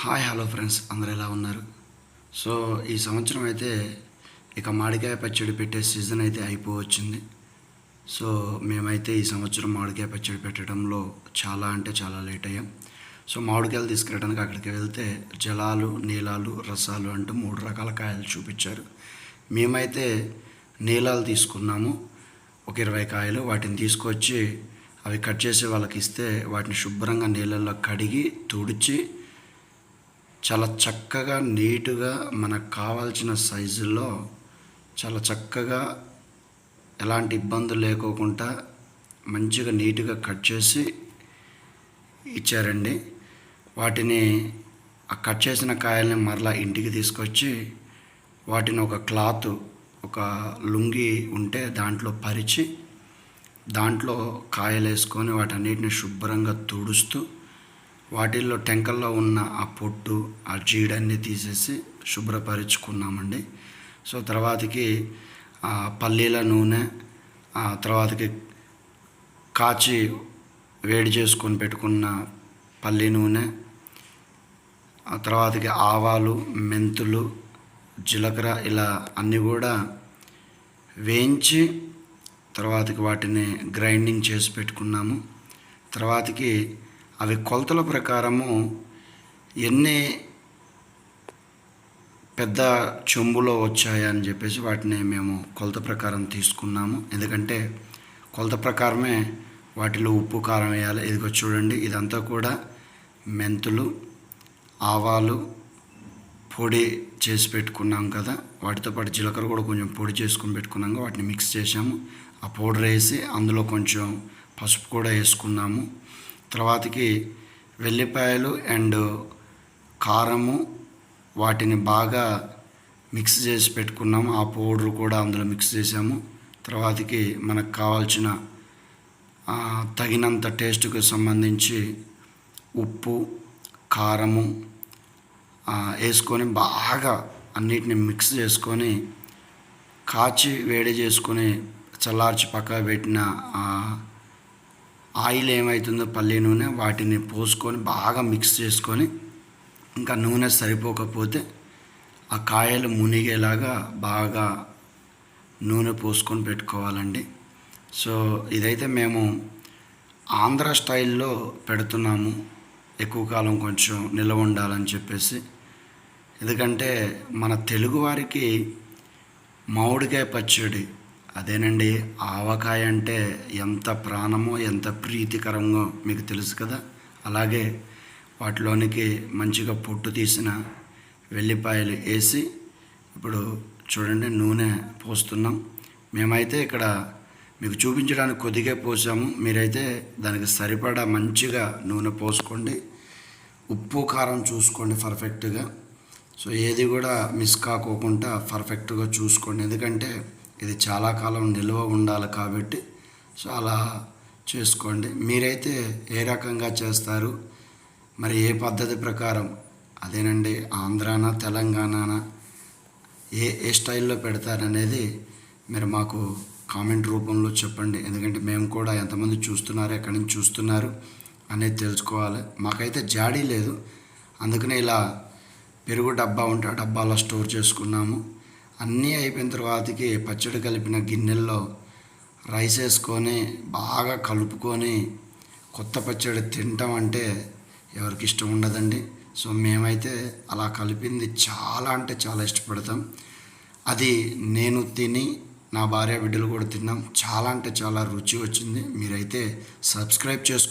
Hi hello friends అందరు ఎలా ఉన్నారు? సో ఈ సంవత్సరం అయితే ఇక మామిడికాయ పచ్చడి పెట్టే సీజన్ అయితే అయిపోవచ్చింది. సో మేమైతే ఈ సంవత్సరం మామిడికాయ పచ్చడి పెట్టడంలో చాలా అంటే చాలా లేట్ అయ్యాం. సో మామిడికాయలు తీసుకురావడానికి అక్కడికి వెళ్తే జలాలు నీలాలు రసాలు అంటూ మూడు రకాల కాయలు చూపించారు. మేమైతే నీలాలు తీసుకున్నాము. ఒక ఇరవై కాయలు వాటిని తీసుకొచ్చి అవి కట్ చేసి వాళ్ళకి ఇస్తే వాటిని శుభ్రంగా నీళ్ళల్లో కడిగి తుడిచి చాలా చక్కగా నీటుగా మనకు కావాల్సిన సైజుల్లో చాలా చక్కగా ఎలాంటి ఇబ్బందులు లేకోకుండా మంచిగా నీట్గా కట్ చేసి ఇచ్చారండి. వాటిని ఆ కట్ చేసిన కాయల్ని మరలా ఇంటికి తీసుకొచ్చి వాటిని ఒక క్లాత్ ఒక లుంగి ఉంటే దాంట్లో పరిచి దాంట్లో కాయలు వేసుకొని వాటన్నిటిని శుభ్రంగా తుడుస్తూ వాటిల్లో టెంకల్లో ఉన్న ఆ పొట్టు ఆ జీడన్ని తీసేసి శుభ్రపరుచుకున్నామండి. సో తర్వాతకి ఆ పల్లీల నూనె ఆ తర్వాతకి కాచి వేడి చేసుకొని పెట్టుకున్న పల్లి నూనె ఆ తర్వాతకి ఆవాలు మెంతులు జీలకర్ర ఇలా అన్నీ కూడా వేయించి తర్వాతకి వాటిని గ్రైండింగ్ చేసి పెట్టుకున్నాము. తర్వాతకి అవి కొలతల ప్రకారము ఎన్ని పెద్ద చెంబులో వచ్చాయని చెప్పేసి వాటిని మేము కొలత ప్రకారం తీసుకున్నాము. ఎందుకంటే కొలత ప్రకారమే వాటిలో ఉప్పు కారం వేయాలి. ఇదిగో చూడండి ఇదంతా కూడా మెంతులు ఆవాలు పొడి చేసి పెట్టుకున్నాం కదా. వాటితో పాటు జీలకర్ర కూడా కొంచెం పొడి చేసుకొని పెట్టుకున్నాం వాటిని మిక్స్ చేసాము ఆ పౌడర్ వేసి అందులో కొంచెం పసుపు కూడా వేసుకున్నాము. తర్వాతకి వెల్లిపాయలు అండ్ కారము వాటిని బాగా మిక్స్ చేసి పెట్టుకున్నాము ఆ పౌడర్ కూడా అందులో మిక్స్ చేసాము. తర్వాతకి మనకు కావాల్సిన తగినంత టేస్ట్కి సంబంధించి ఉప్పు కారము వేసుకొని బాగా అన్నిటిని మిక్స్ చేసుకొని కాచి వేడి చేసుకొని చల్లార్చి పక్క పెట్టిన ఆయిల్ ఏమవుతుందో పల్లి నూనె వాటిని పోసుకొని బాగా మిక్స్ చేసుకొని ఇంకా నూనె సరిపోకపోతే ఆ కాయలు మునిగేలాగా బాగా నూనె పోసుకొని పెట్టుకోవాలండి. సో ఇదైతే మేము ఆంధ్ర స్టైల్లో పెడుతున్నాము. ఎక్కువ కాలం కొంచెం నిల్వ ఉండాలని చెప్పేసి. ఎందుకంటే మన తెలుగు వారికి మామిడికాయ పచ్చడి అదేనండి ఆవకాయ అంటే ఎంత ప్రాణమో ఎంత ప్రీతికరంగా మీకు తెలుసు కదా? అలాగే వాటిలోనికి మంచిగా పొట్టు తీసిన వెల్లిపాయలు వేసి ఇప్పుడు చూడండి నూనె పోస్తున్నాం. మేమైతే ఇక్కడ మీకు చూపించడానికి కొద్దిగా పోసాము. మీరైతే దానికి సరిపడా మంచిగా నూనె పోసుకోండి. ఉప్పు కారం చూసుకోండి పర్ఫెక్ట్గా. సో ఏది కూడా మిస్ కాకోకుండా పర్ఫెక్ట్గా చూసుకోండి. ఎందుకంటే ఇది చాలా కాలం నిల్వ ఉండాలి కాబట్టి సో అలా చేసుకోండి. మీరైతే ఏ రకంగా చేస్తారు? మరి ఏ పద్ధతి ప్రకారం? అదేనండి ఆంధ్రానా తెలంగాణనా? ఏ ఏ స్టైల్లో పెడతారనేది మీరు మాకు కామెంట్ రూపంలో చెప్పండి. ఎందుకంటే మేము కూడా ఎంతమంది చూస్తున్నారు ఎక్కడి నుంచి చూస్తున్నారు అనేది తెలుసుకోవాలి. మాకైతే జాడీ లేదు. అందుకనే ఇలా పెరుగు డబ్బా ఉంటే ఆ డబ్బాలో స్టోర్ చేసుకున్నాము. అన్నీ అయిపోయిన తర్వాతకి పచ్చడి కలిపిన గిన్నెల్లో రైస్ వేసుకొని బాగా కలుపుకొని కొత్త పచ్చడి తింటాం అంటే ఎవరికి ఇష్టం ఉండదండి. సో మేమైతే అలా కలిపింది చాలా అంటే చాలా ఇష్టపడతాం. అది నేను తిని నా భార్య బిడ్డలు కూడా తిన్నాం. చాలా అంటే చాలా రుచి వచ్చింది. మీరైతే సబ్స్క్రైబ్ చేసుకో